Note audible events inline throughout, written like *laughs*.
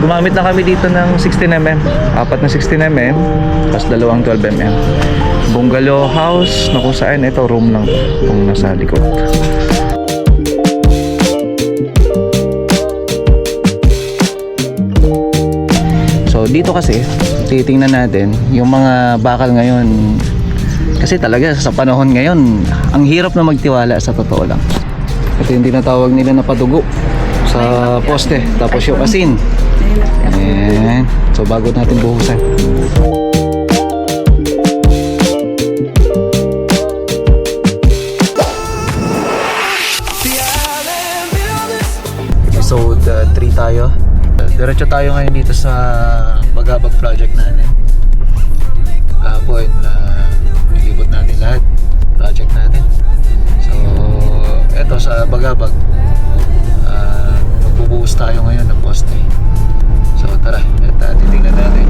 Gumamit na kami dito ng 16mm. Apat na 16mm, tapos dalawang 12mm. Bungalow house na kung saan ito room lang itong nasa likod. So dito kasi titingnan natin yung mga bakal ngayon kasi talaga sa panahon ngayon ang hirap na magtiwala sa totoo lang. Ito yung tinatawag nila na padugo sa poste tapos yung asin. Ayan. So bago natin buhusan. Episode 3 tayo. Diretso tayo ngayon dito sa Bagabag project natin. Kahapon, uh, nilibot natin lahat. Project natin. So, eto sa Bagabag. Uh, magbubuhos tayo ngayon ng poste. Tara. At uh, titingnan natin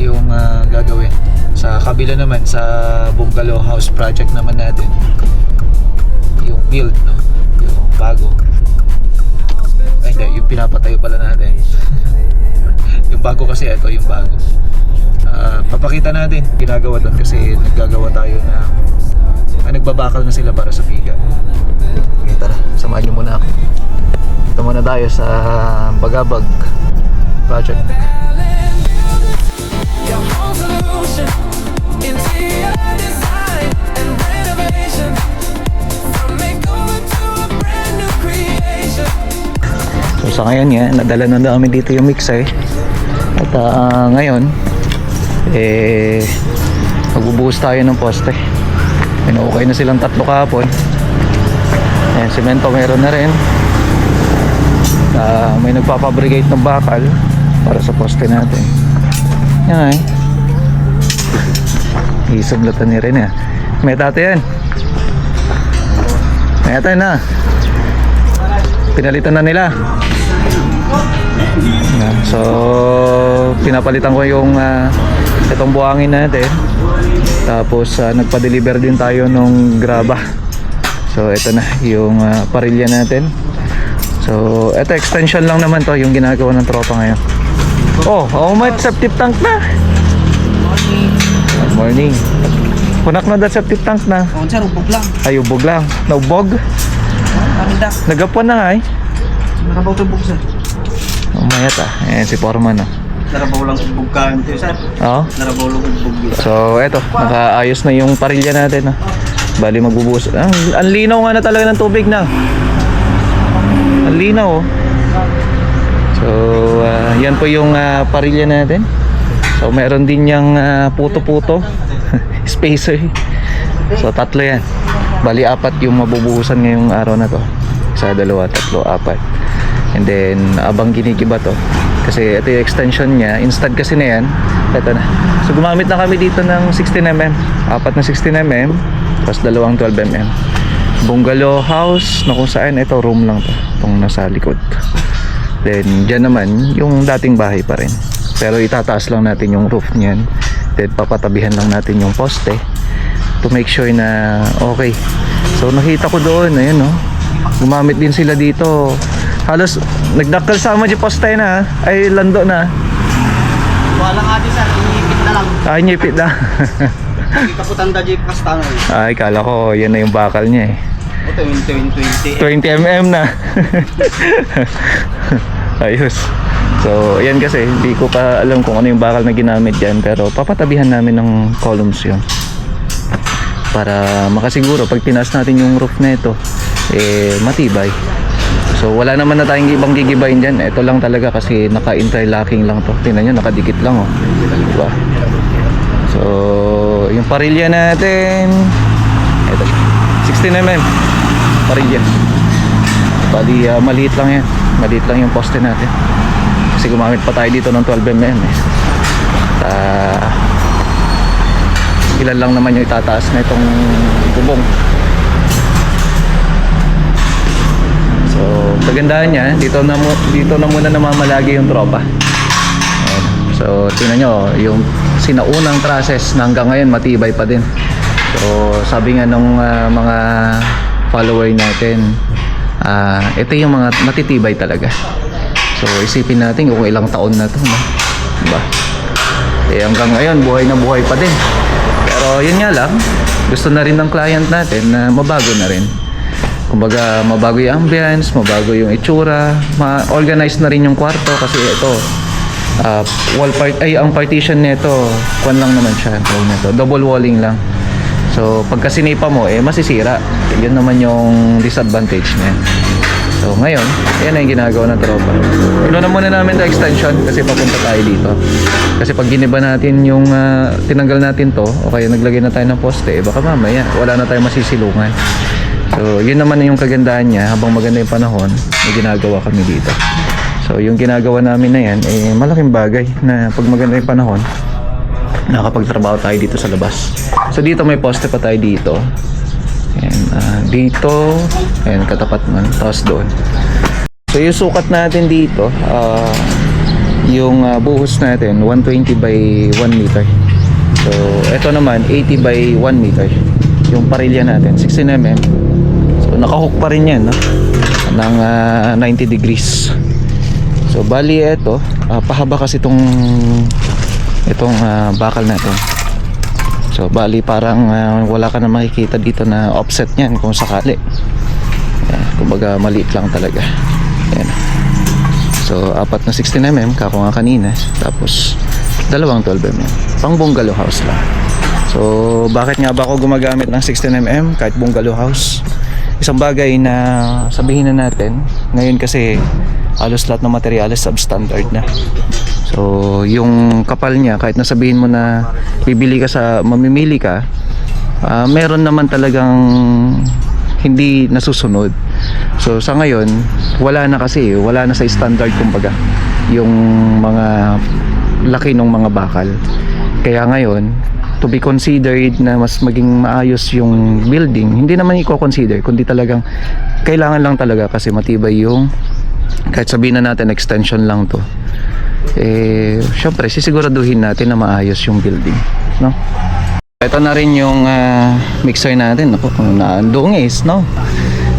yung uh, gagawin. Sa kabila naman, sa bungalow house project naman natin. Yung build, no? Yung bago. Ay, hindi. Yung pinapatayo pala natin. *laughs* yung bago kasi ito, yung bago. Ah, papakita natin ginagawa doon kasi naggagawa tayo na ah, nagbabakal na sila para sa biga. Okay, tara. Samahan niyo muna ako. Ito muna tayo sa Bagabag project. So sa ngayon nga, nadala na namin dito yung mixer. At ah, ngayon, eh, magbubuhos tayo ng poste. Pinukay na silang tatlo kahapon. Ayan, semento meron na rin. Ah, may nagpapabrigate ng bakal para sa poste natin. Yan ay. Isablatan ni rin eh. May tate yan. May tate na. Pinalitan na nila. Yan. So, pinapalitan ko yung ah, itong buhangin natin. Tapos, ah, nagpa-deliver din tayo nung graba. So, ito na yung ah, parilya natin. So, ito extension lang naman to yung ginagawa ng tropa ngayon. Oh, oh may septic tank na. Good morning. Kunak na da septic tank na. Oh, sir, ubog lang. Ay, ubog lang. Naubog. Da. Nagapuan na nga eh. Narabaw ito ubog, sir. Umayat ah. Ayan si Foreman ah. Narabaw lang ubog ka. Sir. Oo. Narabaw lang ubog. So, eto, nakaayos na yung parilya natin. Ah. Bali magbubuhos. Ang, ang linaw nga na talaga ng tubig na. Ang linaw oh. So, ah, yan po yung ah, parilya natin. So, meron din yung ah, puto-puto. *laughs* Spacer. So, tatlo yan. Bali, apat yung mabubuhusan ngayong araw na to. Isa, dalawa, tatlo, apat. And then, abang ginigiba to. Kasi ito yung extension niya. Instant kasi na yan. Ito na. So, gumamit na kami dito ng 16mm. Apat na 16mm. Tapos dalawang 12mm. Bungalow house na kung saan ito room lang to. Itong nasa likod. Then, dyan naman, yung dating bahay pa rin. Pero itataas lang natin yung roof niyan. Then, papatabihan lang natin yung poste to make sure na okay. So, nakita ko doon, ayun no. Gumamit din sila dito. Halos, nagdakal sama di poste na, ah. ay lando na. Wala nga di, sir. Inipit na lang. Ay, nyipit na. Ikaputan da jeep kastano ay, kala ko, yan na yung bakal niya eh. Ito yung 20, 20. 20mm na. *laughs* Ayos. So, yan kasi, hindi ko pa alam kung ano yung bakal na ginamit yan. Pero papatabihan namin ng columns yun. Para makasiguro, pag tinaas natin yung roof na ito, eh, matibay. So, wala naman na tayong ibang gigibayin dyan. Ito lang talaga kasi naka-interlocking lang to. Tingnan nyo, nakadikit lang oh. Diba? So, yung parilya natin, ito, 16mm parilya. Bali, ah, maliit lang yan. Maliit lang yung poste natin. Kasi gumamit pa tayo dito ng 12mm eh. Ah, ilan lang naman yung itataas na itong bubong. So, kagandahan niya, dito na, dito na muna namamalagi yung tropa. So, tingnan nyo, yung sinaunang trusses na hanggang ngayon matibay pa din. So, sabi nga nung ah, mga follower natin, ah, ito yung mga matitibay talaga. So isipin natin kung ilang taon na to, no? Diba? Eh hanggang ngayon, buhay na buhay pa din. Pero yun nga lang, gusto na rin ng client natin na mabago na rin. Kumbaga, mabago yung ambience, mabago yung itsura, ma-organize na rin yung kwarto kasi ito, ah, wall part, ay ang partition nito, kwan lang naman siya, tawag nito, double walling lang. So, pagka sinipa mo, eh, masisira. Yun naman yung disadvantage niya. So, ngayon, yan ang ginagawa ng tropa. Inuna muna namin the extension kasi papunta tayo dito. Kasi pag giniba natin yung, ah, tinanggal natin to, o kaya naglagay na tayo ng poste, eh, baka mamaya, wala na tayong masisilungan. So, yun naman yung kagandahan niya. Habang maganda yung panahon, may ginagawa kami dito. So, yung ginagawa namin na yan, eh, malaking bagay na pag maganda yung panahon, nakapagtrabaho tayo dito sa labas. So, dito may poste pa tayo dito. Ayan, ah, dito, ayan, katapat man, tapos doon. So, yung sukat natin dito, ah, yung ah, buhos natin, 120 by 1 meter. So, ito naman, 80 by 1 meter. Yung parilya natin, 16 mm. So, nakahook pa rin yan, no? Ng ah, 90 degrees. So, bali ito, ah, pahaba kasi itong itong ah, bakal natin. So, bali parang ah, wala ka na makikita dito na offset niyan kung sakali. Ayan, kumbaga maliit lang talaga. Ayan. So, apat na 16mm, kako nga kanina. Tapos, dalawang 12mm. Pang bungalow house lang. So, bakit nga ba ako gumagamit ng 16mm kahit bungalow house? Isang bagay na sabihin na natin, ngayon kasi halos lahat ng materyales substandard na. So, yung kapal niya, kahit nasabihin mo na bibili ka sa, mamimili ka, ah, meron naman talagang hindi nasusunod. So, sa ngayon, wala na kasi, wala na sa standard kumbaga, yung mga laki ng mga bakal. Kaya ngayon, to be considered na mas maging maayos yung building, hindi naman i-consider, kundi talagang kailangan lang talaga kasi matibay yung kahit sabihin na natin extension lang to eh syempre sisiguraduhin natin na maayos yung building no? Ito na rin yung ah, mixer natin ako na dungis no?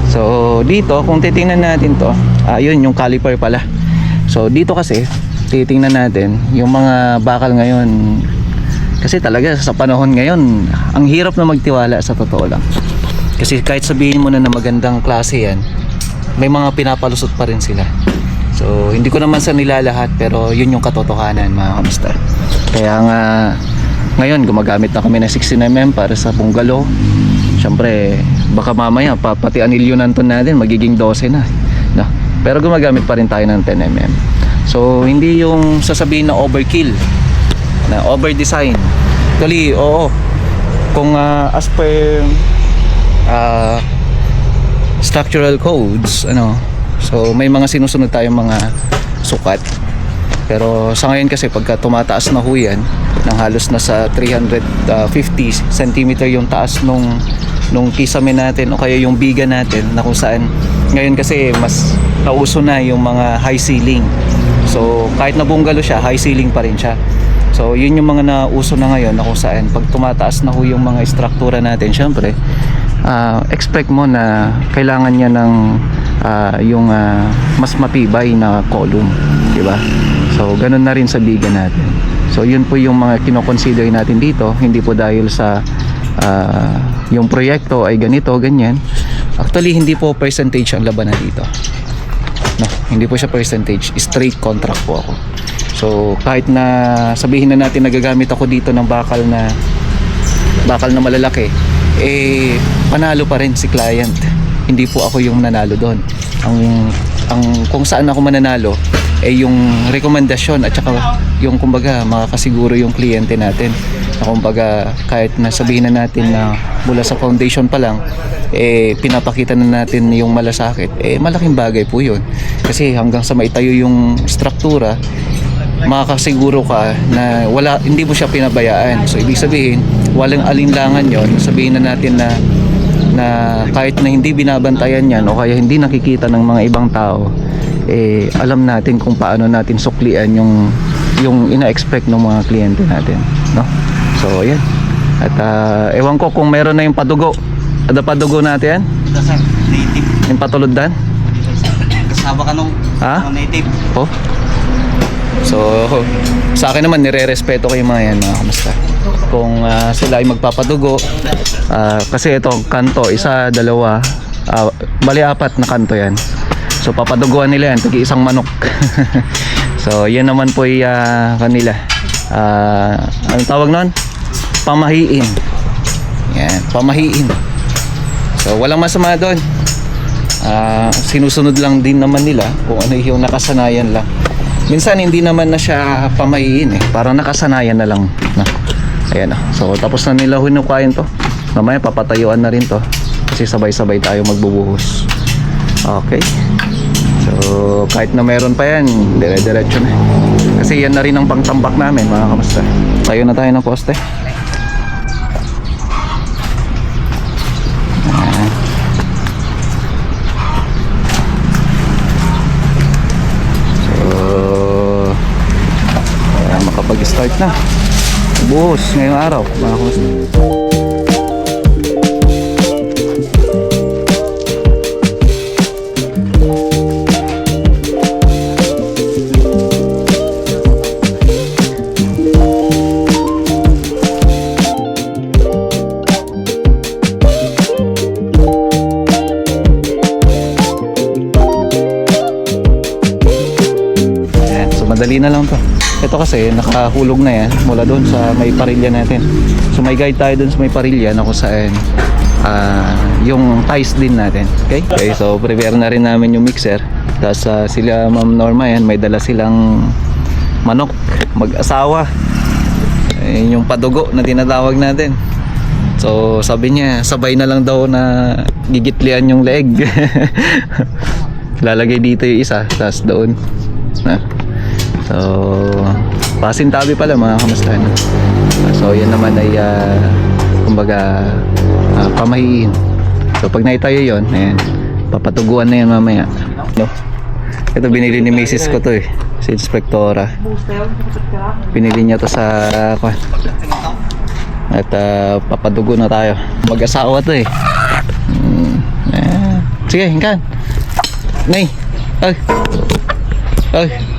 So dito kung titingnan natin to ayun yung caliper pala. So dito kasi titingnan natin yung mga bakal ngayon. Kasi talaga sa panahon ngayon ang hirap na magtiwala sa totoo lang. Kasi kahit sabihin mo na na magandang klase yan may mga pinapalusot pa rin sila So, hindi ko naman sa nilalahat pero yun yung katotohanan mga kamusta. Kaya nga ngayon gumagamit na kami ng 16mm para sa bungalow. Siyempre, baka mamaya pa, pati anilyo nanton natin magiging 12 na. No? Pero gumagamit pa rin tayo ng 10mm. So, hindi yung sasabihin na overkill, na over design. Actually, oo. Kung ah, as per ah, structural codes, ano, so may mga sinusunod tayong mga sukat. Pero sa ngayon kasi pagka tumataas na ho yan, halos na sa 350 cm yung taas nung nung kisame natin o kaya yung biga natin na kung saan ngayon kasi mas nauso na yung mga high ceiling. So kahit na bungalow siya, high ceiling pa rin siya. So yun yung mga nauso na ngayon na kung saan pag tumataas na ho yung mga istruktura natin, syempre ah, expect mo na kailangan niya ng ah, yung ah, mas matibay na column, di ba? So ganun na rin sa biga natin. So yun po yung mga kinoconsider natin dito, hindi po dahil sa ah, yung proyekto ay ganito, ganyan. Actually hindi po percentage ang labanan dito. No, hindi po siya percentage, straight contract po ako. So kahit na sabihin na natin nagagamit ako dito ng bakal na bakal na malalaki, eh panalo pa rin si client. Hindi po ako yung nanalo doon. Ang ang kung saan ako mananalo eh yung rekomendasyon at saka yung kumbaga makakasiguro yung kliyente natin na kumbaga kahit na sabihin na natin na mula sa foundation pa lang eh pinapakita na natin yung malasakit eh malaking bagay po yun kasi hanggang sa maitayo yung struktura makakasiguro ka na wala hindi mo siya pinabayaan. So ibig sabihin, walang alinlangan 'yon. Sabihin na natin na na kahit na hindi binabantayan 'yan o kaya hindi nakikita ng mga ibang tao, eh alam natin kung paano natin suklian yung yung ina-expect ng mga kliyente natin, no? So, ayan. At ah, ewan ko kung meron na yung padugo. Ada padugo natin yan? Native. Yung patulod dan? Kasama ka nung Ha? native. Oh. So, *laughs* sa akin naman, nire-respeto ko yung mga yan, mga kamusta. Kung ah, sila ay magpapadugo, ah, kasi ito, kanto, isa, dalawa, ah, bali apat na kanto yan. So, papaduguan nila yan, tagi isang manok. *laughs* so, yan naman po ay ah, kanila. Ah, anong tawag nun? Pamahiin. Yan, pamahiin. So, walang masama doon. Ah, sinusunod lang din naman nila kung ano yung nakasanayan lang. Minsan hindi naman na siya pamahiin eh. Parang nakasanayan na lang. Na. Ayan na. So tapos na nila hinukayin to. Mamaya papatayuan na rin to. Kasi sabay-sabay tayo magbubuhos. Okay. So kahit na meron pa yan, dire-diretso na. Kasi yan na rin ang pangtambak namin mga kamusta. Tayo na tayo ng poste. Makapag-start na. Buhos ngayong araw, mga so madali na lang to. Ito kasi nakahulog na yan mula doon sa may parilya natin. So may guide tayo doon sa may parilya na kung saan ah, yung ties din natin. Okay? Okay, so prepare na rin namin yung mixer. Tapos ah, sila Ma'am Norma yan, may dala silang manok, mag-asawa. Ayun yung padugo na tinatawag natin. So sabi niya, sabay na lang daw na gigitlian yung leg. *laughs* Lalagay dito yung isa, tapos doon. Na. So, pasintabi pala mga kamustahan. So, yan naman ay, ah, kumbaga, ah, pamahiin. So, pag naitayo yon ayan, papatuguan na yan mamaya. No? Ito binili ni Mrs. ko to eh, si Inspektora. Binili niya to sa, kwan. At ah, papadugo na tayo. Mag-asawa to eh. Mm, eh. Sige, hingkan. Nay. Ay. Ay.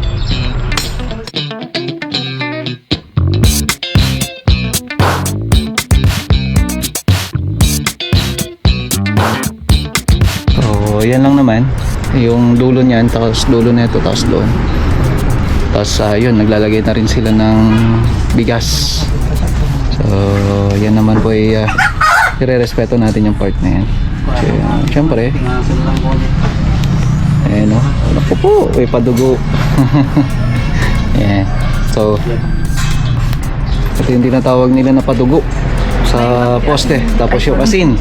Yan lang naman. Yung dulo niyan, tapos dulo nito, tapos doon. Tapos, ah, yun, naglalagay na rin sila ng bigas. So, yan naman po ay uh, respeto natin yung part na yan. So, syempre, lang po ulit. Ayan o. Ano po? May padugo. *laughs* Ayan. So, ito yung tinatawag nila na padugo sa poste. Tapos yung asin.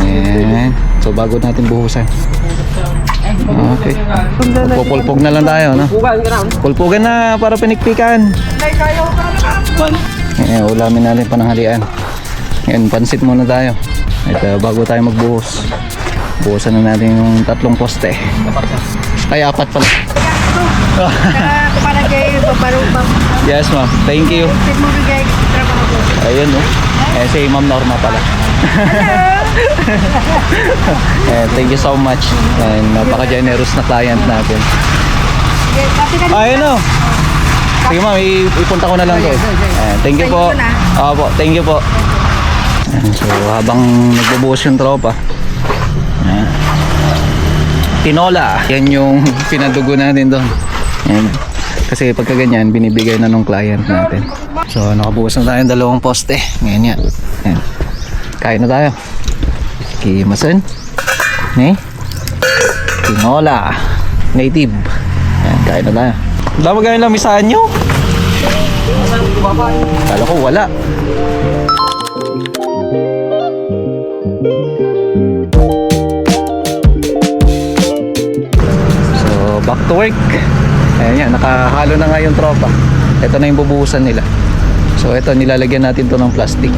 Ayan. So, bago natin buhusan. Okay. Pupulpog na lang tayo, no? Pulpugan na para pinikpikan. Ayan, ulamin natin pananghalian. Ayan, pansit muna tayo. Ito, bago tayo magbuhos. Buhusan na natin yung tatlong poste. Ay, apat pala. *laughs* Yes, ma'am. Thank you. Ayun, no? Eh, si Ma'am Norma pala. Eh, thank you so much. And napaka-generous na client natin. Yes, Kasi kanina, Ayun, no? Sige, ma'am. ipunta ko na lang to. Eh, thank you po. Opo, thank you po. So, habang nagbubuhos yung tropa, ayan. tinola. Yan yung *laughs* pinadugo natin doon. Ayan. Kasi pagka ganyan, binibigay na nung client natin. So, nakabuhos na tayo ng dalawang poste. Ngayon yan. Ayan. Kain na tayo. Kimasan. Ni? Tinola. Native. Ayan, kain na tayo. Dama ganyan lang misahan nyo? Kala ko wala. So, back to work. Ayan yan, nakahalo na nga yung tropa. Ito na yung bubuhusan nila. So, ito, nilalagyan natin to ng plastic.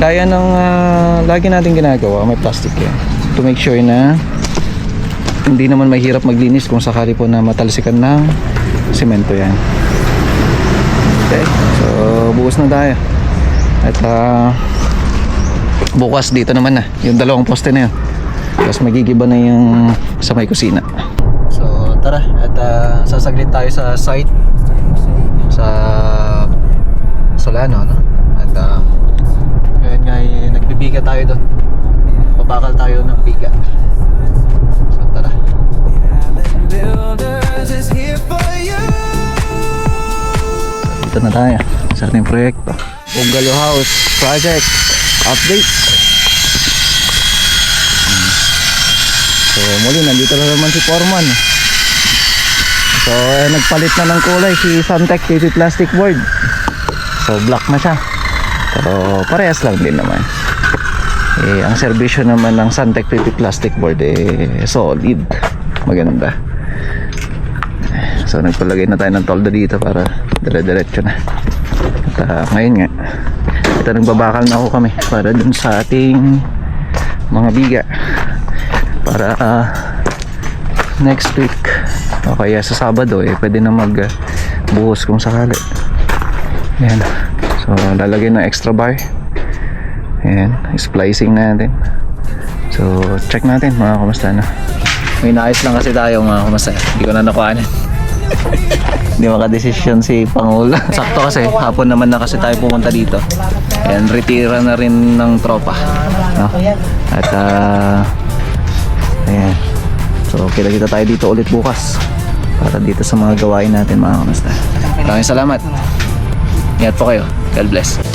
Kaya ng ah, lagi natin ginagawa, may plastic yan. To make sure na hindi naman mahirap maglinis kung sakali po na matalsikan ng semento yan. Okay, so buhos na tayo. At ah, bukas dito naman na, yung dalawang poste na yun. Tapos magigiba na yung sa may kusina. So tara at ah, sasaglit tayo sa site sa Solano no? At uh, eh, nagbibiga tayo doon. Babakal tayo ng biga. So tara. Dito na tayo sa ating proyekto. Bungalow House Project Update. So muli, nandito na naman si Foreman. So eh, nagpalit na ng kulay si Suntec PP Plastic Board. So black na siya. Pero parehas lang din naman. Eh, ang serbisyo naman ng Suntec PP Plastic Board eh solid. Maganda. So nagpalagay na tayo ng tolda dito para dire-diretso na. At ah, ngayon nga, ito nagbabakal na ako kami para dun sa ating mga biga. Para ah, next week o kaya sa Sabado eh pwede na mag ah, buhos kung sakali. Yan. So lalagay ng extra bar. Yan, splicing natin. So check natin mga kumusta na. May naayos lang kasi tayo mga kumusta. Hindi ko na nakuhanin. *laughs* Hindi makadesisyon si Pangulo. *laughs* Sakto kasi, hapon naman na kasi tayo pumunta dito. Ayan, retira na rin ng tropa. No? At, ah, ayan. So, kita-kita tayo dito ulit bukas. Para dito sa mga gawain natin mga kamusta. Maraming salamat. Ingat po kayo. God bless.